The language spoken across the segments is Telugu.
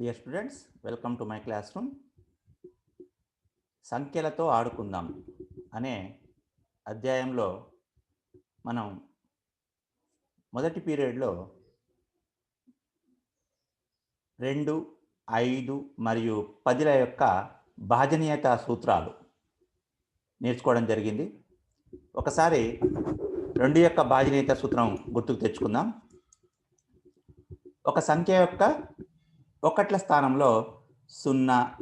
Dear students welcome to my classroom సంఖ్యలతో ఆడుకుందాం అనే అధ్యాయంలో మనం మొదటి పీరియడ్లో రెండు ఐదు మరియు పదిల యొక్క భాజనీయత సూత్రాలు నేర్చుకోవడం జరిగింది. ఒకసారి రెండు యొక్క భాజనీయత సూత్రం గుర్తుకు తెచ్చుకుందాం. ఒక సంఖ్య యొక్క ఒకట్ల స్థానంలో సున్నా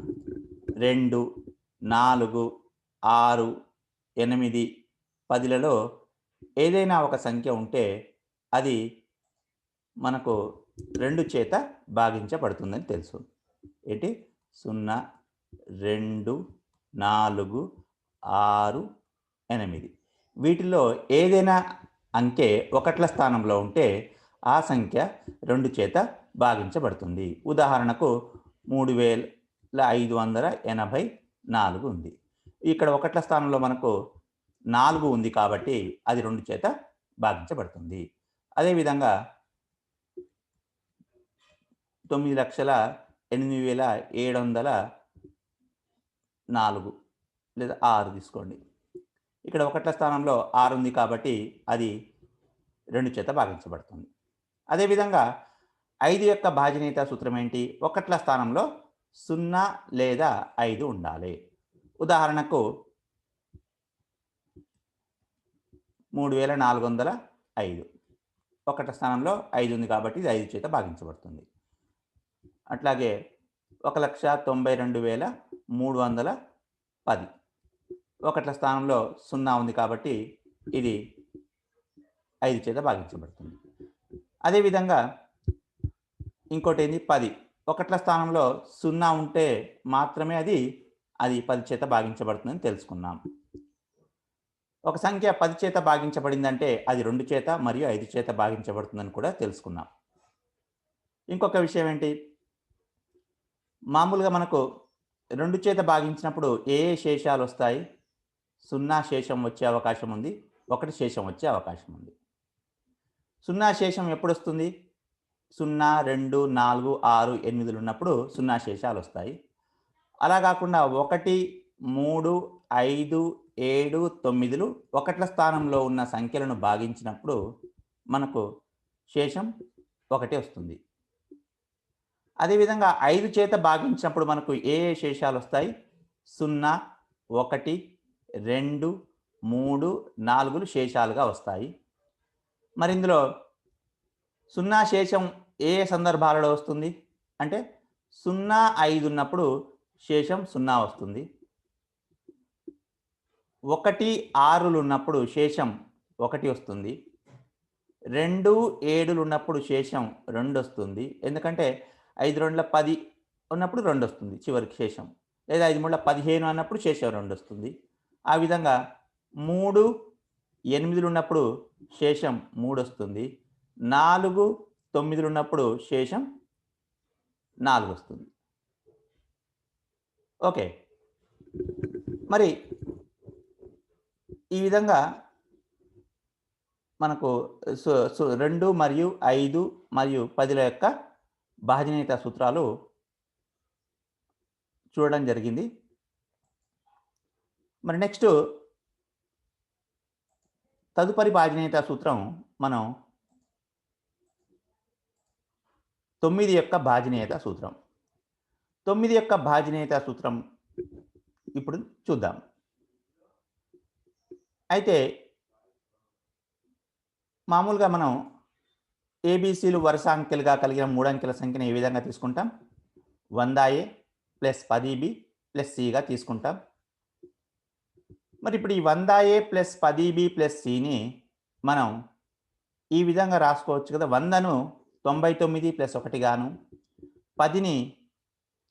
రెండు నాలుగు ఆరు ఎనిమిది పదిలలో ఏదైనా ఒక సంఖ్య ఉంటే అది మనకు రెండు చేత భాగించబడుతుందని తెలుసు. ఏంటి? సున్నా రెండు నాలుగు ఆరు ఎనిమిది. వీటిలో ఏదైనా అంకె ఒకట్ల స్థానంలో ఉంటే ఆ సంఖ్య రెండు చేత భాగించబడుతుంది. ఉదాహరణకు మూడు వేల ఐదు వందల ఎనభై నాలుగు ఉంది. ఇక్కడ ఒకట్ల స్థానంలో మనకు నాలుగు ఉంది కాబట్టి అది రెండు చేత భాగించబడుతుంది. అదేవిధంగా తొమ్మిది లక్షల ఎనిమిది వేల ఏడు వందల నాలుగు లేదా ఆరు తీసుకోండి. ఇక్కడ ఒకట్ల స్థానంలో ఆరు ఉంది కాబట్టి అది రెండు చేత భాగించబడుతుంది. అదేవిధంగా ఐదు యొక్క భాజనీయత సూత్రం ఏంటి ఒకట్ల స్థానంలో సున్నా లేదా ఐదు ఉండాలి. ఉదాహరణకు మూడు వేల నాలుగు వందల ఐదు. ఒకట స్థానంలో ఐదు ఉంది కాబట్టి ఇది ఐదు చేత భాగించబడుతుంది. అట్లాగే ఒక లక్ష తొంభై రెండు వేల మూడు వందల పది. ఒకట్ల స్థానంలో సున్నా ఉంది కాబట్టి ఇది ఐదు చేత భాగించబడుతుంది. అదేవిధంగా ఇంకోటి ఏంది పది. ఒకట్ల స్థానంలో సున్నా ఉంటే మాత్రమే అది అది పది చేత భాగించబడుతుందని తెలుసుకున్నాం. ఒక సంఖ్య పది చేత భాగించబడిందంటే అది రెండు చేత మరియు ఐదు చేత భాగించబడుతుందని కూడా తెలుసుకున్నాం. ఇంకొక విషయం ఏంటి మామూలుగా మనకు రెండు చేత భాగించినప్పుడు ఏ ఏ శేషాలు వస్తాయి? సున్నా శేషం వచ్చే అవకాశం ఉంది ఒకటి శేషం వచ్చే అవకాశం ఉంది. సున్నా శేషం ఎప్పుడు వస్తుంది సున్నా రెండు నాలుగు ఆరు ఎనిమిదిలు ఉన్నప్పుడు సున్నా శేషాలు వస్తాయి. అలా కాకుండా ఒకటి మూడు ఐదు ఏడు తొమ్మిదిలు ఒకట్ల స్థానంలో ఉన్న సంఖ్యలను భాగించినప్పుడు మనకు శేషం ఒకటి వస్తుంది. అదేవిధంగా ఐదు చేత భాగించినప్పుడు మనకు ఏ ఏ శేషాలు వస్తాయి? సున్నా ఒకటి రెండు మూడు నాలుగులు శేషాలుగా వస్తాయి. మరి ఇందులో సున్నా శేషం ఏ సందర్భాలలో వస్తుంది? అంటే సున్నా ఐదు ఉన్నప్పుడు శేషం సున్నా వస్తుంది. ఒకటి ఆరులు ఉన్నప్పుడు శేషం ఒకటి వస్తుంది. రెండు ఏడులు ఉన్నప్పుడు శేషం రెండు వస్తుంది. ఎందుకంటే ఐదు రెండుల పది ఉన్నప్పుడు రెండు వస్తుంది చివరికి శేషం. లేదా ఐదు మూడుల పదిహేను అన్నప్పుడు శేషం రెండు వస్తుంది. ఆ విధంగా మూడు ఎనిమిదిలు ఉన్నప్పుడు శేషం మూడు వస్తుంది. నాలుగు తొమ్మిదిలు ఉన్నప్పుడు శేషం నాలుగు వస్తుంది ఓకే. మరి ఈ విధంగా మనకు రెండు మరియు ఐదు మరియు పదిల యొక్క భాజనీయత సూత్రాలు చూడడం జరిగింది. మరి నెక్స్ట్ తదుపరి భాజనీయత సూత్రం మనం తొమ్మిది యొక్క భాజనీయత సూత్రం. తొమ్మిది యొక్క భాజనీయత సూత్రం ఇప్పుడు చూద్దాం. అయితే మామూలుగా మనం ఏబీసీలు వరుస అంకెలుగా కలిగిన మూడు అంకెల సంఖ్యను ఏ విధంగా తీసుకుంటాం? వంద ఏ ప్లస్ పది బి ప్లస్ సిగా తీసుకుంటాం. మరి ఇప్పుడు ఈ వంద ఏ ప్లస్ పది బి ప్లస్ సిని మనం ఈ విధంగా రాసుకోవచ్చు కదా. వందను తొంభై తొమ్మిది ప్లస్ ఒకటిగాను పదిని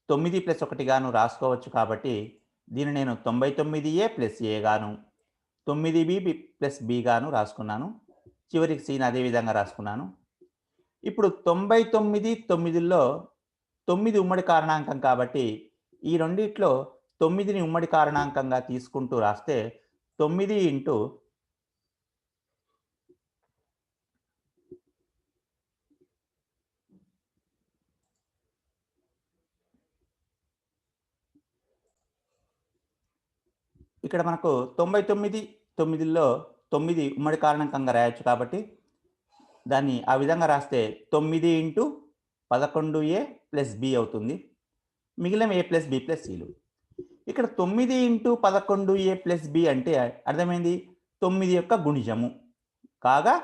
తొమ్మిది ప్లస్ ఒకటిగాను రాసుకోవచ్చు కాబట్టి దీన్ని నేను తొంభై తొమ్మిది ఏ ప్లస్ ఏ గాను తొమ్మిది బి ప్లస్ బి గాను రాసుకున్నాను. చివరికి సీని అదే విధంగా రాసుకున్నాను. ఇప్పుడు తొంభై తొమ్మిది తొమ్మిదిలో తొమ్మిది ఉమ్మడి కారణాంకం కాబట్టి ఈ రెండిట్లో తొమ్మిదిని ఉమ్మడి కారణాంకంగా తీసుకుంటూ రాస్తే తొమ్మిది ఇంటూ ఇక్కడ మనకు తొంభై తొమ్మిది తొమ్మిదిలో తొమ్మిది ఉమ్మడి కారణంకంగా రాయొచ్చు కాబట్టి దాన్ని ఆ విధంగా రాస్తే తొమ్మిది ఇంటూ పదకొండు ఏ ప్లస్ బి అవుతుంది. మిగిలిన ఏ ప్లస్ బి ప్లస్ సిలు. ఇక్కడ తొమ్మిది ఇంటూ పదకొండు ఏ ప్లస్ బి అంటే అర్థమైంది? తొమ్మిది యొక్క గుణిజము. కాగా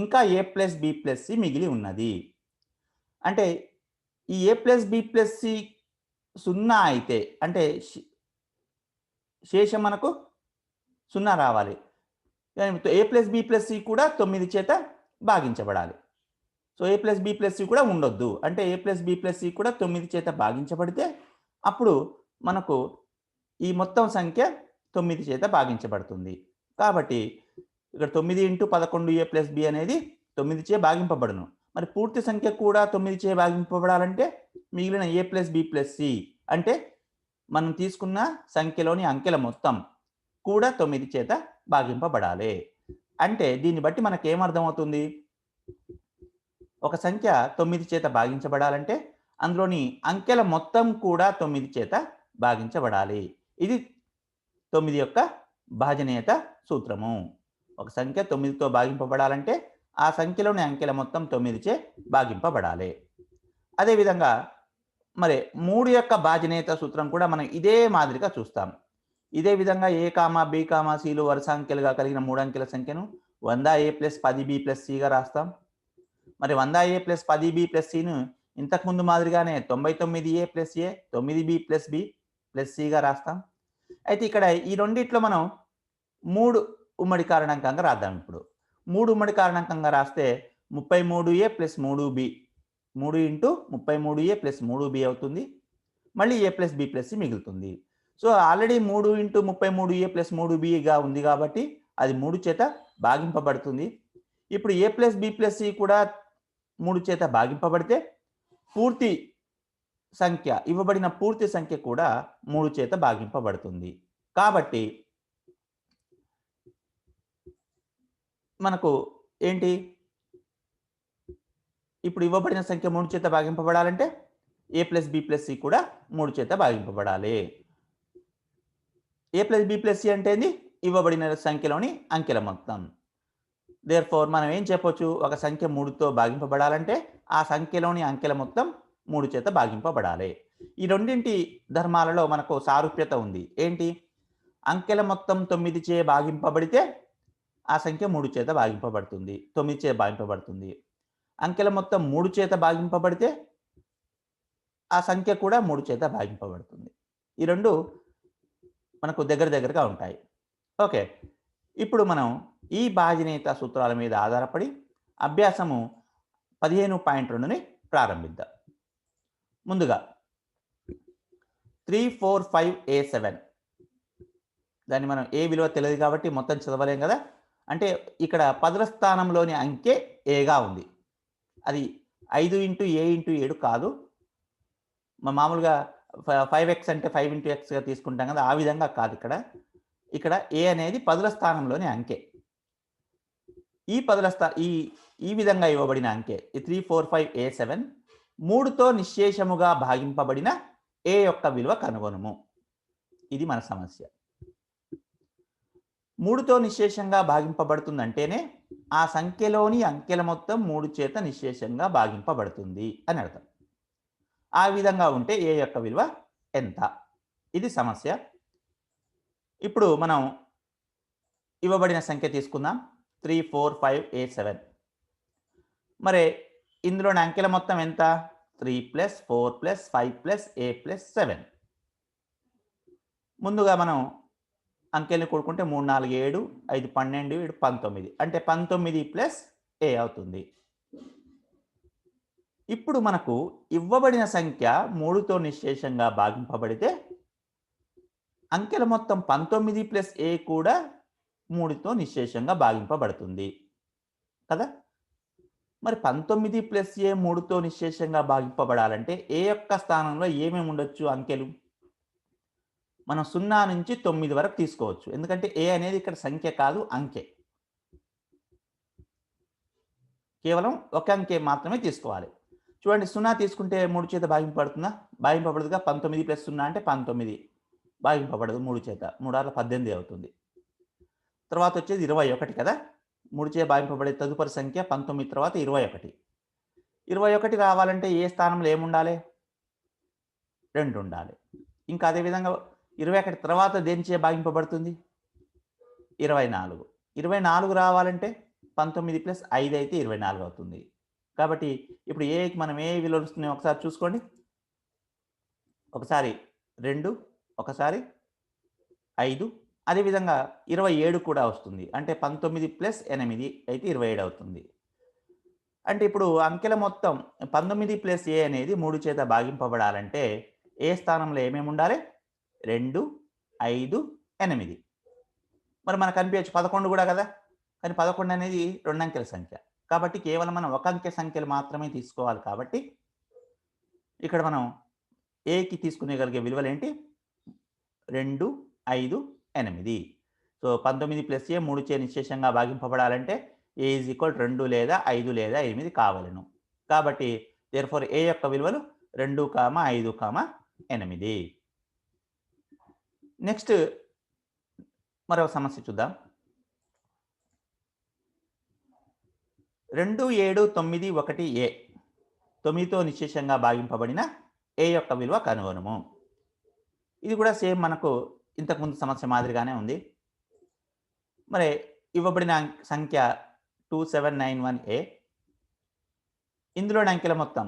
ఇంకా A plus B plus C మిగిలి ఉన్నది. అంటే ఈ A plus B plus C సున్నా అయితే అంటే శేషం మనకు సున్నా రావాలి. A plus B plus C కూడా తొమ్మిది చేత భాగించబడాలి. So A plus B plus C కూడా ఉండొద్దు. అంటే A plus B plus C కూడా తొమ్మిది చేత భాగించబడితే అప్పుడు మనకు ఈ మొత్తం సంఖ్య తొమ్మిది చేత భాగించబడుతుంది. కాబట్టి ఇక్కడ తొమ్మిది ఇంటూ పదకొండు ఏ ప్లస్ బి అనేది తొమ్మిది చే భాగింపబడును. మరి పూర్తి సంఖ్య కూడా తొమ్మిది చే భాగింపబడాలంటే మిగిలిన A plus B plus C అంటే మనం తీసుకున్న సంఖ్యలోని అంకెల మొత్తం కూడా తొమ్మిది చేత భాగింపబడాలి. అంటే దీన్ని బట్టి మనకు ఏమర్థమవుతుంది ఒక సంఖ్య తొమ్మిది చేత భాగించబడాలంటే అందులోని అంకెల మొత్తం కూడా తొమ్మిది చేత భాగించబడాలి. ఇది తొమ్మిది యొక్క భాజనీయత సూత్రము. ఒక సంఖ్య తొమ్మిదితో భాగింపబడాలంటే ఆ సంఖ్యలోని అంకెల మొత్తం తొమ్మిది చే భాగింపబడాలి. అదేవిధంగా మరి మూడు యొక్క భాజనీయత సూత్రం కూడా మనం ఇదే మాదిరిగా చూస్తాం. ఇదే విధంగా ఏ కామా బి కామా సిలు వరుస అంకెలుగా కలిగిన మూడు అంకెల సంఖ్యను వంద ఏ ప్లస్ పది బి ప్లస్ సిగా రాస్తాం. మరి వంద ఏ ప్లస్ పది బి ప్లస్ సిను ఇంతకుముందు మాదిరిగానే తొంభై తొమ్మిది ఏ ప్లస్ ఏ తొమ్మిది బి ప్లస్ బి ప్లస్ సిగా రాస్తాం. అయితే ఇక్కడ ఈ రెండిట్లో మనం మూడు ఉమ్మడి కారణాంకంగా రాద్దాం ఇప్పుడు. మూడు ఉమ్మడి కారణాంకంగా రాస్తే ముప్పై మూడు ఏ ప్లస్ మూడు బి మూడు ఇంటూ ముప్పై మూడు ఏ ప్లస్ మూడు బి అవుతుంది. మళ్ళీ A plus B plus C మిగులుతుంది. సో ఆల్రెడీ మూడు ఇంటూ ముప్పై మూడు ఏ ప్లస్ మూడు బిగా ఉంది కాబట్టి అది మూడు చేత భాగింపబడుతుంది. ఇప్పుడు A plus B plus C కూడా మూడు చేత భాగింపబడితే పూర్తి సంఖ్య ఇవ్వబడిన పూర్తి సంఖ్య కూడా మూడు చేత భాగింపబడుతుంది. కాబట్టి మనకు ఏంటి? ఇప్పుడు ఇవ్వబడిన సంఖ్య మూడు చేత భాగింపబడాలంటే A plus B plus C కూడా మూడు చేత భాగింపబడాలి. A plus B plus C అంటే ఏంది? ఇవ్వబడిన సంఖ్యలోని అంకెల మొత్తం. దేర్ ఫోర్ మనం ఏం చెప్పొచ్చు? ఒక సంఖ్య మూడుతో భాగింపబడాలంటే ఆ సంఖ్యలోని అంకెల మొత్తం మూడు చేత భాగింపబడాలి. ఈ రెండింటి ధర్మాలలో మనకు సారూప్యత ఉంది. ఏంటి? అంకెల మొత్తం తొమ్మిది చే భాగింపబడితే ఆ సంఖ్య మూడు చేత భాగింపబడుతుంది. తొమ్మిది చే భాగింపబడుతుంది. అంకెల మొత్తం మూడు చేత భాగింపబడితే ఆ సంఖ్య కూడా మూడు చేత భాగింపబడుతుంది. ఈ రెండు మనకు దగ్గర దగ్గరగా ఉంటాయి. ఓకే. ఇప్పుడు మనం ఈ భాజనీయత సూత్రాల మీద ఆధారపడి అభ్యాసము పదిహేను పాయింట్ రెండుని ప్రారంభిద్దాం. ముందుగా three four five A seven. దాన్ని మనం ఏ విలువ తెలియదు కాబట్టి మొత్తం చదవలేం కదా? అంటే ఇక్కడ పదుల స్థానంలోని అంకె ఏగా ఉంది? అది ఐదు ఇంటూ ఏ ఇంటూ ఏడు కాదు. మామూలుగా ఫైవ్ ఎక్స్ అంటే ఫైవ్ ఇంటూ ఎక్స్గా తీసుకుంటాం కదా ఆ విధంగా కాదు ఇక్కడ. ఇక్కడ ఏ అనేది పదుల స్థానంలోని అంకె. ఈ పదుల స్థా ఈ ఈ విధంగా ఇవ్వబడిన అంకె ఈ three four five A seven మూడుతో నిశ్శేషముగా భాగింపబడిన ఏ యొక్క విలువ కనుగొనము. ఇది మన సమస్య. మూడుతో నిశ్శేషంగా భాగింపబడుతుందంటేనే ఆ సంఖ్యలోని అంకెల మొత్తం మూడు చేత నిశ్శేషంగా భాగింపబడుతుంది అని అర్థం. ఆ విధంగా ఉంటే ఏ యొక్క విలువ ఎంత? ఇది సమస్య. ఇప్పుడు మనం ఇవ్వబడిన సంఖ్య తీసుకుందాం. Three four five eight seven. మరి ఇందులోని అంకెల మొత్తం ఎంత? Three plus four plus five plus A plus seven. ముందుగా మనం అంకెల్ని కూడుకుంటే మూడు నాలుగు ఏడు ఐదు పన్నెండు ఏడు పంతొమ్మిది. అంటే పంతొమ్మిది ప్లస్ ఏ అవుతుంది? ఇప్పుడు మనకు ఇవ్వబడిన సంఖ్య మూడుతో నిశ్చేషంగా భాగింపబడితే అంకెల మొత్తం పంతొమ్మిది ప్లస్ ఏ కూడా మూడుతో నిశేషంగా భాగింపబడుతుంది. కదా? మరి పంతొమ్మిది ప్లస్ ఏ మూడుతో నిశ్శేషంగా భాగింపబడాలంటే ఏ యొక్క స్థానంలో ఏమేమి ఉండొచ్చు అంకెలు? మనం సున్నా నుంచి తొమ్మిది వరకు తీసుకోవచ్చు. ఎందుకంటే ఏ అనేది ఇక్కడ సంఖ్య కాదు అంకె. కేవలం ఒక అంకె మాత్రమే తీసుకోవాలి. చూడండి సున్నా తీసుకుంటే మూడు చేత భాగింపబడుతుందా? భాగింపబడదుగా. పంతొమ్మిది ప్లస్ సున్నా అంటే పంతొమ్మిది. భాగింపబడదు మూడు చేత. మూడార్ల పద్దెనిమిది అవుతుంది. తర్వాత వచ్చేది ఇరవై ఒకటి కదా? మూడు చే భాగింపబడే తదుపరి సంఖ్య పంతొమ్మిది తర్వాత ఇరవై ఒకటి. ఇరవై ఒకటి రావాలంటే ఏ స్థానంలో ఏముండాలి? రెండు ఉండాలి. ఇంకా అదేవిధంగా ఇరవై ఒకటి తర్వాత దేనిచే భాగింపబడుతుంది? ఇరవై నాలుగు ఇరవై నాలుగు రావాలంటే పంతొమ్మిది ప్లస్ ఐదు అయితే ఇరవై నాలుగు అవుతుంది. కాబట్టి ఇప్పుడు ఏకి మనం ఏ విలువలు వస్తున్నాయో ఒకసారి చూసుకోండి. ఒకసారి రెండు ఒకసారి ఐదు. అదేవిధంగా ఇరవై ఏడు కూడా వస్తుంది. అంటే పంతొమ్మిది ప్లస్ ఎనిమిది అయితే ఇరవై ఏడు అవుతుంది. అంటే ఇప్పుడు అంకెల మొత్తం పంతొమ్మిది ప్లస్ ఏ అనేది మూడు చేత భాగింపబడాలంటే ఏ స్థానంలో ఏమేమి ఉండాలి? రెండు ఐదు ఎనిమిది. మరి మనకు అనిపించచ్చు పదకొండు కూడా కదా? కానీ పదకొండు అనేది రెండు అంకెల సంఖ్య. కాబట్టి కేవలం మనం ఒక అంకె సంఖ్యలు మాత్రమే తీసుకోవాలి కాబట్టి ఇక్కడ మనం ఏకి తీసుకునేగలిగే విలువలు ఏంటి రెండు ఐదు ఎనిమిది. సో పంతొమ్మిది ప్లస్ ఏ మూడు చే నిశేషంగా భాగింపబడాలంటే ఏ ఈజ్ ఈక్వల్ రెండు లేదా ఐదు లేదా ఎనిమిది కావలను. కాబట్టి దేర్ ఫోర్ ఏ యొక్క విలువలు? రెండు కామ ఐదు కామ ఎనిమిది. నెక్స్ట్ మరొక సమస్య చూద్దాం. రెండు ఏడు తొమ్మిది ఒకటి ఏ తొమ్మిదితో నిశేషంగా భాగింపబడిన ఏ యొక్క విలువ కనుగొనము? ఇది కూడా సేమ్ మనకు ఇంతకుముందు సమస్య మాదిరిగానే ఉంది. మరి ఇవ్వబడిన సంఖ్య two seven nine one A ఇందులోని అంకెల మొత్తం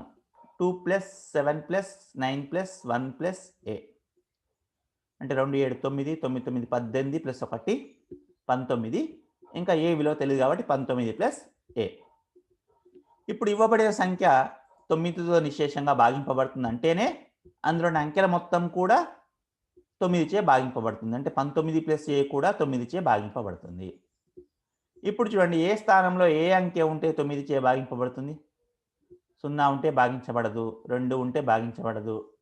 two plus seven plus nine plus one plus A అంటే రెండు ఏడు తొమ్మిది తొమ్మిది తొమ్మిది పద్దెనిమిది ప్లస్ ఒకటి పంతొమ్మిది. ఇంకా ఏ విలువ తెలియదు కాబట్టి పంతొమ్మిది ప్లస్ ఏ. ఇప్పుడు ఇవ్వబడిన సంఖ్య తొమ్మిదితో నిశేషంగా భాగింపబడుతుంది అంటేనే అందులోని అంకెల మొత్తం కూడా తొమ్మిది చే భాగింపబడుతుంది. అంటే పంతొమ్మిది ప్లస్ ఏ కూడా తొమ్మిది చే భాగింపబడుతుంది. ఇప్పుడు చూడండి ఏ స్థానంలో ఏ అంకె ఉంటే తొమ్మిది చే భాగింపబడుతుంది? సున్నా ఉంటే భాగించబడదు రెండు ఉంటే భాగించబడదు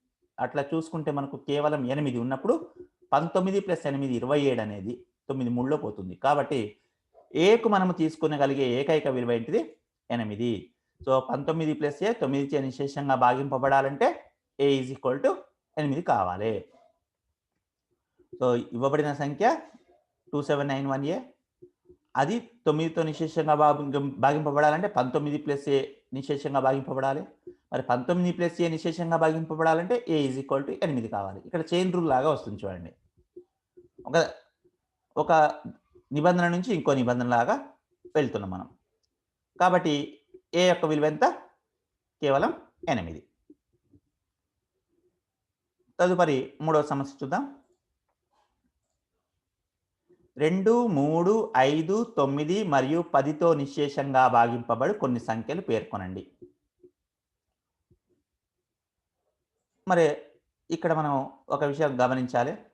అట్లా చూసుకుంటే మనకు కేవలం ఎనిమిది ఉన్నప్పుడు పంతొమ్మిది ప్లస్ ఎనిమిది ఇరవై ఏడు అనేది తొమ్మిది మూడులో పోతుంది. కాబట్టి ఏకు మనము తీసుకునగలిగే ఏకైక విలువ ఏంటిది? ఎనిమిది. సో పంతొమ్మిది ప్లస్ ఏ తొమ్మిది చే నిశేషంగా భాగింపబడాలంటే ఏ ఈజ్ ఈక్వల్ టు ఎనిమిది కావాలి. సో ఇవ్వబడిన సంఖ్య two seven nine one A అది తొమ్మిదితో నిశేషంగా భాగింపబడాలంటే పంతొమ్మిది ప్లస్ ఏ నిశేషంగా భాగింపబడాలి. మరి పంతొమ్మిది ప్లస్ ఏ నిశేషంగా భాగింపబడాలంటే ఏ ఈజ్ ఈక్వల్ టు ఎనిమిది కావాలి. ఇక్కడ చైన్ రూల్ లాగా వస్తుంది చూడండి. ఒక ఒక నిబంధన నుంచి ఇంకో నిబంధన లాగా వెళ్తున్నాం మనం. కాబట్టి ఏ యొక్క విలువ ఎంత? కేవలం ఎనిమిది. తదుపరి మూడవ సమస్య చూద్దాం. రెండు మూడు ఐదు తొమ్మిది మరియు పదితో నిశేషంగా భాగింపబడి కొన్ని సంఖ్యలు పేర్కొనండి. మరి ఇక్కడ మనం ఒక విషయం గమనించాలి.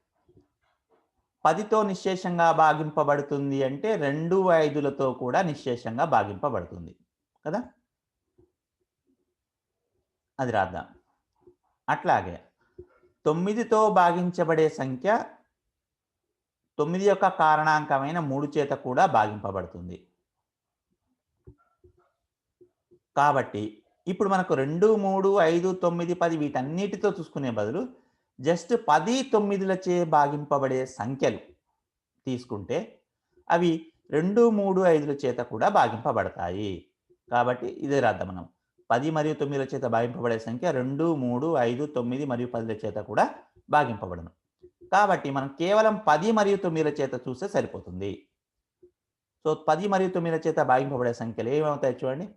పదితో నిశ్శేషంగా భాగింపబడుతుంది అంటే రెండు ఐదులతో కూడా నిశేషంగా భాగింపబడుతుంది. కదా? అది రాద్దాం. అట్లాగే తొమ్మిదితో భాగించబడే సంఖ్య తొమ్మిది యొక్క కారణాంకమైన మూడు చేత కూడా భాగింపబడుతుంది. కాబట్టి ఇప్పుడు మనకు రెండు మూడు ఐదు తొమ్మిది పది వీటన్నిటితో చూసుకునే బదులు జస్ట్ పది తొమ్మిదిలచే భాగింపబడే సంఖ్యలు తీసుకుంటే అవి రెండు మూడు ఐదుల చేత కూడా భాగింపబడతాయి. కాబట్టి ఇదే రాద్దాం మనం. పది మరియు తొమ్మిదిల చేత భాగింపబడే సంఖ్య రెండు మూడు ఐదు తొమ్మిది మరియు పదిల చేత కూడా భాగింపబడను. కాబట్టి మనం కేవలం పది మరియు తొమ్మిదిల చేత చూస్తే సరిపోతుంది. సో పది మరియు తొమ్మిదిల చేత భాగింపబడే సంఖ్యలు ఏమవుతాయి చూడండి.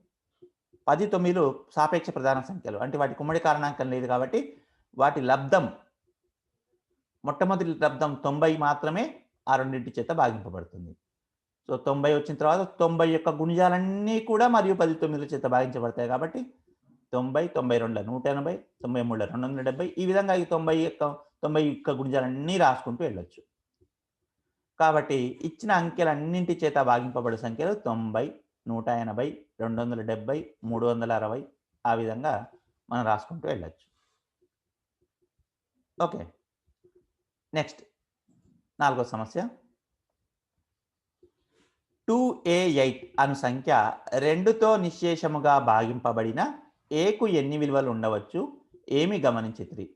పది తొమ్మిదిలు సాపేక్ష ప్రధాన సంఖ్యలు. అంటే వాటి కుమ్మడి కారణాంకం లేదు కాబట్టి వాటి లబ్ధం మొట్టమొదటి లబ్ధం తొంభై మాత్రమే ఆ రెండింటి చేత భాగింపబడుతుంది. సో తొంభై వచ్చిన తర్వాత తొంభై యొక్క గుణిజాలన్నీ కూడా మరియు పది తొమ్మిదిల చేత భాగించబడతాయి కాబట్టి తొంభై తొంభై రెండు నూట ఎనభై తొంభై మూడు రెండు వందల డెబ్బై ఈ విధంగా ఈ తొంభై యొక్క తొంభై యొక్క గుణిజాలన్నీ రాసుకుంటూ వెళ్ళొచ్చు. కాబట్టి ఇచ్చిన అంకెలన్నింటి చేత భాగింపబడే సంఖ్యలు తొంభై నూట ఎనభై రెండు వందల డెబ్బై మూడు వందల అరవై ఆ విధంగా మనం రాసుకుంటూ వెళ్ళొచ్చు. ఓకే. నెక్స్ట్ నాలుగో సమస్య. టూ ఏ ఎయిట్ అను సంఖ్య రెండుతో నిశ్శేషముగా భాగింపబడిన ఏకు ఎన్ని విలువలు ఉండవచ్చు ఏమి గమనించిత్రి.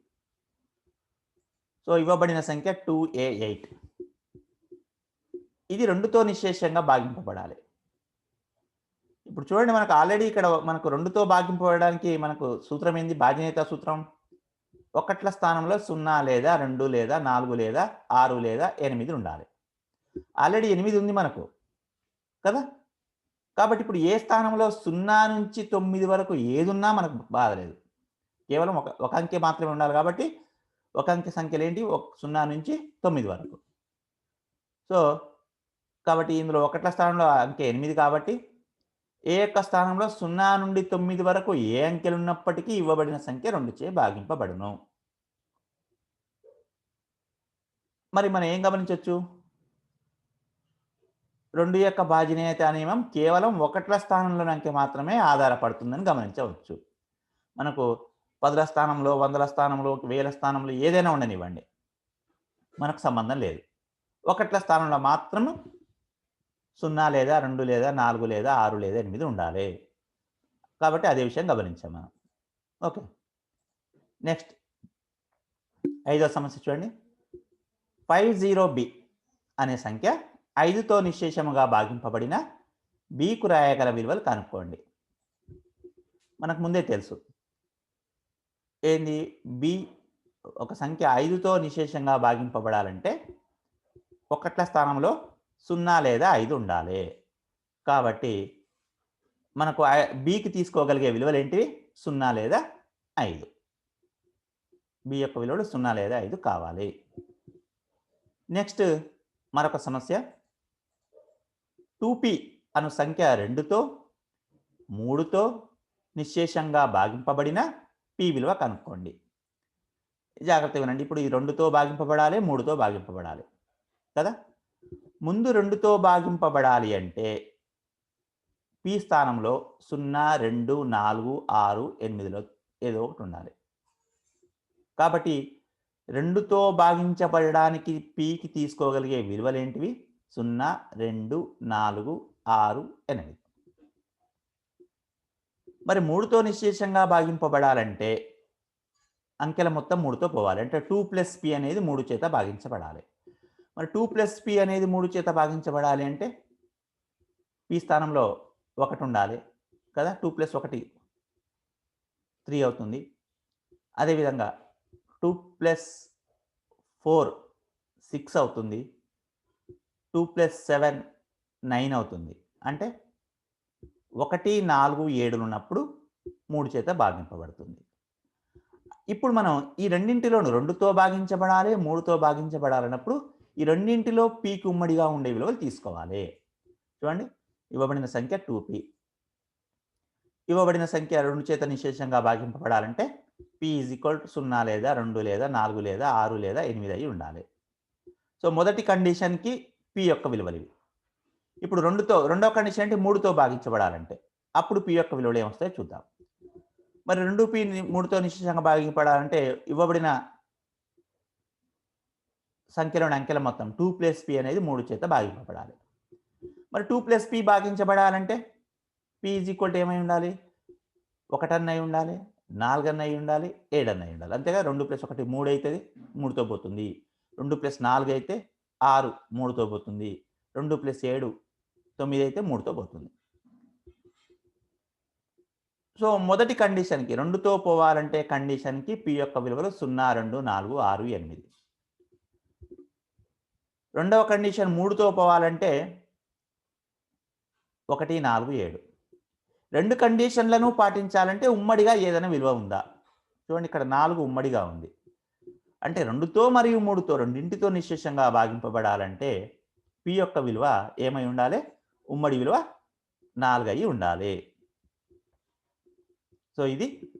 సో ఇవ్వబడిన సంఖ్య టూ ఏ ఎయిట్ ఇది రెండుతో నిశ్శేషంగా భాగింపబడాలి. ఇప్పుడు చూడండి మనకు ఆల్రెడీ ఇక్కడ మనకు రెండుతో భాగింపబడడానికి మనకు సూత్రం ఏంది? బాధ్యత సూత్రం. ఒకట్ల స్థానంలో సున్నా లేదా రెండు లేదా నాలుగు లేదా ఆరు లేదా ఎనిమిది ఉండాలి. ఆల్రెడీ ఎనిమిది ఉంది మనకు. కదా? కాబట్టి ఇప్పుడు ఏ స్థానంలో సున్నా నుంచి తొమ్మిది వరకు ఏదున్నా మనకు బాధ లేదు. కేవలం ఒక ఒక అంకె మాత్రమే ఉండాలి కాబట్టి ఒక అంకె సంఖ్యలు ఏంటి? ఒక సున్నా నుంచి తొమ్మిది వరకు. సో కాబట్టి ఇందులో ఒకట్ల స్థానంలో అంకె ఎనిమిది కాబట్టి ఏ యొక్క స్థానంలో సున్నా నుండి తొమ్మిది వరకు ఏ అంకెలు ఉన్నప్పటికీ ఇవ్వబడిన సంఖ్య రెండు చే భాగింపబడును. మరి మనం ఏం గమనించవచ్చు రెండు యొక్క భాజనీయత నియమం కేవలం ఒకట్ల స్థానంలో అంకె మాత్రమే ఆధారపడుతుందని గమనించవచ్చు. మనకు పదుల స్థానంలో వందల స్థానంలో వేల స్థానంలో ఏదైనా ఉండనివ్వండి. మనకు సంబంధం లేదు. ఒకట్ల స్థానంలో మాత్రం సున్నా లేదా రెండు లేదా నాలుగు లేదా ఆరు లేదా ఎనిమిది ఉండాలి. కాబట్టి అదే విషయం గమనించాం మనం ఓకే. నెక్స్ట్. ఐదో సమస్య చూడండి. ఫైవ్ జీరో బి అనే సంఖ్య ఐదుతో నిశేషముగా భాగింపబడిన బీకు రాయగల విలువలు కనుక్కోండి. మనకు ముందే తెలుసు. ఏంది? బి ఒక సంఖ్య ఐదుతో నిశేషంగా భాగింపబడాలంటే ఒకట్ల స్థానంలో సున్నా లేదా ఐదు ఉండాలి. కాబట్టి మనకు బికి తీసుకోగలిగే విలువలు ఏంటివి? సున్నా లేదా ఐదు. బి యొక్క విలువలు సున్నా లేదా ఐదు కావాలి. నెక్స్ట్ మరొక సమస్య. టూపి అను సంఖ్య రెండుతో మూడుతో నిశ్శేషంగా భాగింపబడిన పి విలువ కనుక్కోండి. జాగ్రత్తగా వినండి. ఇప్పుడు ఈ రెండుతో భాగింపబడాలి మూడుతో భాగింపబడాలి. కదా? ముందు రెండుతో భాగింపబడాలి అంటే పి స్థానంలో సున్నా రెండు నాలుగు ఆరు ఎనిమిదిలో ఏదో ఒకటి ఉండాలి. కాబట్టి రెండుతో భాగించబడడానికి పీకి తీసుకోగలిగే విలువలు ఏంటివి సున్నా రెండు నాలుగు ఆరు ఎనిమిది. మరి మూడుతో నిశ్శేషంగా భాగింపబడాలంటే అంకెల మొత్తం మూడుతో పోవాలి. అంటే టూ ప్లస్ పి అనేది మూడు చేత భాగించబడాలి. మరి టూ ప్లస్ పి అనేది మూడు చేత భాగించబడాలి అంటే పి స్థానంలో ఒకటి ఉండాలి కదా? టూ ప్లస్ ఒకటి త్రీ అవుతుంది. అదేవిధంగా టూ ప్లస్ ఫోర్ సిక్స్ అవుతుంది. టూ ప్లస్ సెవెన్ నైన్ అవుతుంది. అంటే ఒకటి నాలుగు ఏడులు ఉన్నప్పుడు మూడు చేత భాగింపబడుతుంది. ఇప్పుడు మనం ఈ రెండింటిలోను రెండుతో భాగించబడాలి మూడుతో భాగించబడాలన్నప్పుడు ఈ రెండింటిలో పీకి ఉమ్మడిగా ఉండే విలువలు తీసుకోవాలి. చూడండి. ఇవ్వబడిన సంఖ్య టూ పీ ఇవ్వబడిన సంఖ్య రెండు చేత నిశేషంగా భాగింపబడాలంటే పి ఈజ్ ఈక్వల్ టు సున్నా లేదా రెండు లేదా నాలుగు లేదా ఆరు లేదా ఎనిమిది అయి ఉండాలి. సో మొదటి కండిషన్కి పి యొక్క విలువలు ఇవి. ఇప్పుడు రెండుతో రెండో కండిషన్ అంటే మూడుతో భాగించబడాలంటే అప్పుడు పి యొక్క విలువలు ఏమొస్తాయో చూద్దాం. మరి రెండు పి మూడుతో నిశ్చితంగా భాగింపడాలంటే ఇవ్వబడిన సంఖ్యలోని అంకెల మొత్తం టూ ప్లస్ పి అనేది మూడు చేత భాగింపబడాలి. మరి టూ ప్లస్ పి భాగించబడాలంటే పి ఈజ్ ఈక్వల్ టు ఏమై ఉండాలి? ఒకటన్న అయి ఉండాలి నాలుగన్న అయి ఉండాలి ఏడన్న అయి ఉండాలి. అంతేగా రెండు ప్లస్ ఒకటి మూడు అవుతుంది మూడుతో పోతుంది. రెండు ప్లస్ నాలుగు అయితే ఆరు మూడుతో పోతుంది. రెండు ప్లస్ ఏడు తొమ్మిది అయితే మూడుతో పోతుంది. సో మొదటి కండిషన్కి రెండుతో పోవాలంటే కండిషన్కి పి యొక్క విలువలు సున్నా రెండు నాలుగు ఆరు ఎనిమిది. రెండవ కండిషన్ మూడుతో పోవాలంటే ఒకటి నాలుగు ఏడు. రెండు కండిషన్లను పాటించాలంటే ఉమ్మడిగా ఏదైనా విలువ ఉందా? చూడండి ఇక్కడ నాలుగు ఉమ్మడిగా ఉంది. అంటే రెండుతో మరియు మూడుతో రెండింటితో నిశ్శేషంగా భాగింపబడాలంటే పి యొక్క విలువ ఏమై ఉండాలి? ఉమ్మడి విలువ నాలుగు అయి ఉండాలి. సో ఇది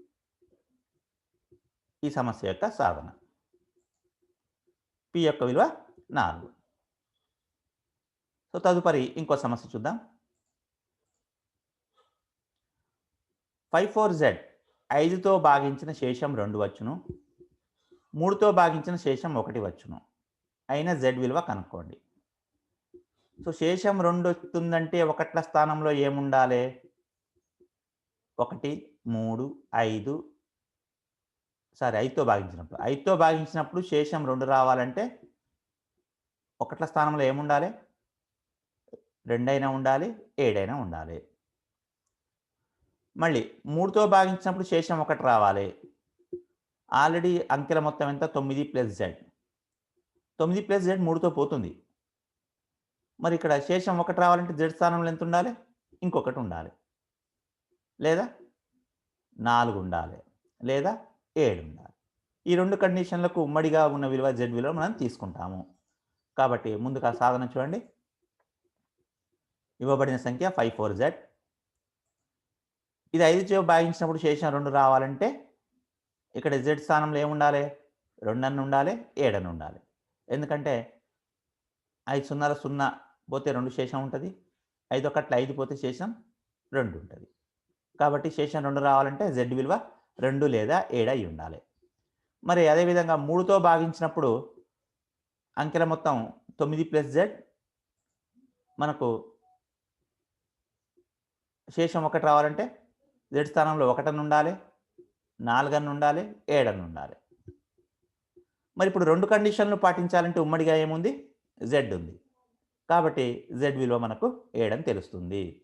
ఈ సమస్య యొక్క సాధన. పి యొక్క విలువ నాలుగు. సో తదుపరి ఇంకో సమస్య చూద్దాం. ఫైవ్ ఫోర్ జెడ్ ఐదుతో భాగించిన శేషం రెండు వచ్చును. మూడుతో భాగించిన శేషం ఒకటి వచ్చును. అయిన జెడ్ విలువ కనుక్కోండి. సో శేషం రెండు వస్తుందంటే ఒకట్ల స్థానంలో ఏముండాలి? ఒకటి మూడు ఐదు. సారీ ఐదుతో భాగించినప్పుడు. ఐదుతో భాగించినప్పుడు శేషం రెండు రావాలంటే ఒకట్ల స్థానంలో ఏముండాలి? రెండైనా ఉండాలి ఏడైనా ఉండాలి. మళ్ళీ మూడుతో భాగించినప్పుడు శేషం ఒకటి రావాలి. ఆల్రెడీ అంకెల మొత్తం ఎంత? తొమ్మిది ప్లస్ జెడ్. తొమ్మిది ప్లస్ జెడ్ మూడుతో పోతుంది. మరి ఇక్కడ శేషం ఒకటి రావాలంటే జెడ్ స్థానంలో ఎంత ఉండాలి? ఇంకొకటి ఉండాలి. లేదా? నాలుగు ఉండాలి. లేదా? ఏడు ఉండాలి. ఈ రెండు కండిషన్లకు ఉమ్మడిగా ఉన్న విలువ జెడ్ విలువ మనం తీసుకుంటాము. కాబట్టి ముందుగా సాధన చూడండి. ఇవ్వబడిన సంఖ్య ఫైవ్ ఫోర్ జెడ్. ఇది ఐదు భాగించినప్పుడు శేషం రెండు రావాలంటే ఇక్కడ జెడ్ స్థానంలో ఏముండాలి రెండన్న ఉండాలి ఏడన్న ఉండాలి. ఎందుకంటే ఐదు సున్నాల సున్నా పోతే రెండు శేషం ఉంటుంది. ఐదు ఒకట్ల ఐదు పోతే శేషం రెండు ఉంటుంది. కాబట్టి శేషం రెండు రావాలంటే జెడ్ విలువ రెండు లేదా ఏడు అయి ఉండాలి. మరి అదేవిధంగా మూడుతో భాగించినప్పుడు అంకెల మొత్తం తొమ్మిది ప్లస్ జెడ్ మనకు శేషం ఒకటి రావాలంటే జెడ్ స్థానంలో ఒకటని ఉండాలి నాలుగని ఉండాలి ఏడని ఉండాలి. మరి ఇప్పుడు రెండు కండిషన్లు పాటించాలంటే ఉమ్మడిగా ఏముంది? జెడ్ ఉంది. కాబట్టి జెడ్ విలువ మనకు ఏడని తెలుస్తుంది.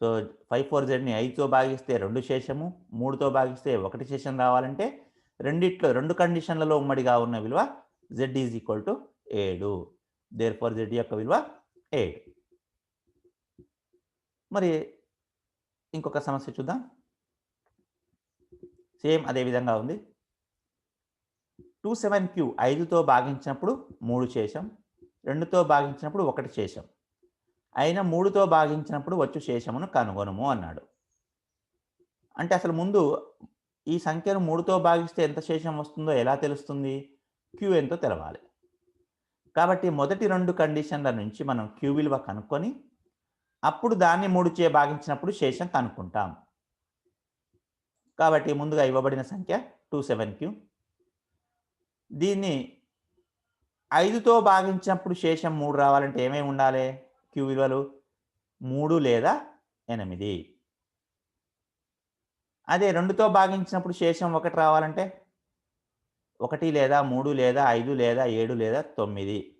సో ఫైవ్ ఫోర్ జెడ్ని ఐదుతో భాగిస్తే రెండు శేషము మూడుతో భాగిస్తే ఒకటి శేషం రావాలంటే రెండిట్లో రెండు కండిషన్లలో ఉమ్మడిగా ఉన్న విలువ జెడ్ ఈజ్ ఈక్వల్ టు ఏడు. దేర్ ఫోర్ జెడ్ యొక్క విలువ ఏడు. మరి ఇంకొక సమస్య చూద్దాం. సేమ్ అదే విధంగా ఉంది. టూ సెవెన్ క్యూ ఐదుతో భాగించినప్పుడు మూడు శేషం రెండుతో భాగించినప్పుడు ఒకటి శేషం అయినా మూడుతో భాగించినప్పుడు వచ్చు శేషమును కనుగొనము అన్నాడు. అంటే అసలు ముందు ఈ సంఖ్యను మూడుతో భాగిస్తే ఎంత శేషం వస్తుందో ఎలా తెలుస్తుంది? క్యూ ఎంతో తెలవాలి. కాబట్టి మొదటి రెండు కండిషన్ల నుంచి మనం క్యూ విలువ కనుక్కొని అప్పుడు దాన్ని మూడు చే భాగించినప్పుడు శేషం కనుక్కుంటాం. కాబట్టి ముందుగా ఇవ్వబడిన సంఖ్య టూ సెవెన్ క్యూ. దీన్ని ఐదుతో భాగించినప్పుడు శేషం మూడు రావాలంటే ఏమేమి ఉండాలి? క్యూ విలువలు మూడు లేదా ఎనిమిది. అదే రెండుతో భాగించినప్పుడు శేషం ఒకటి రావాలంటే ఒకటి లేదా మూడు లేదా ఐదు లేదా ఏడు లేదా తొమ్మిది.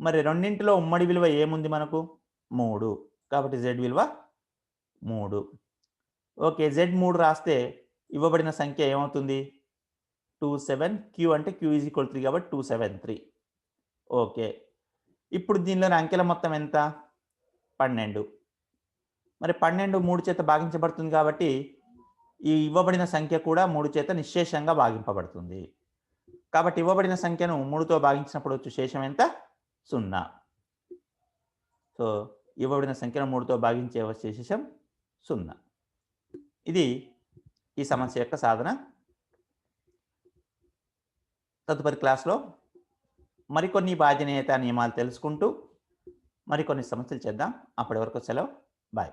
మరి రెండింటిలో ఉమ్మడి విలువ ఏముంది మనకు? మూడు. కాబట్టి జెడ్ విలువ మూడు. ఓకే జెడ్ మూడు రాస్తే ఇవ్వబడిన సంఖ్య ఏమవుతుంది? టూ సెవెన్ క్యూ అంటే క్యూ ఈజ్ ఈక్వల్ త్రీ కాబట్టి టూ సెవెన్ త్రీ ఓకే. ఇప్పుడు దీనిలోని అంకెల మొత్తం ఎంత? పన్నెండు. మరి పన్నెండు మూడు చేత భాగించబడుతుంది కాబట్టి ఈ ఇవ్వబడిన సంఖ్య కూడా మూడు చేత నిశ్శేషంగా భాగింపబడుతుంది. కాబట్టి ఇవ్వబడిన సంఖ్యను మూడుతో భాగించినప్పుడు వచ్చే శేషం ఎంత? సున్నా. సో ఇవ్వబడిన సంఖ్యను మూడుతో భాగించే అవశేషం సున్నా. ఇది ఈ సమస్య యొక్క సాధన. తదుపరి క్లాస్లో మరికొన్ని బాధ్యనేత నియమాలు తెలుసుకుంటూ మరికొన్ని సమస్యలు చేద్దాం. అప్పటి వరకు సెలవు. బాయ్.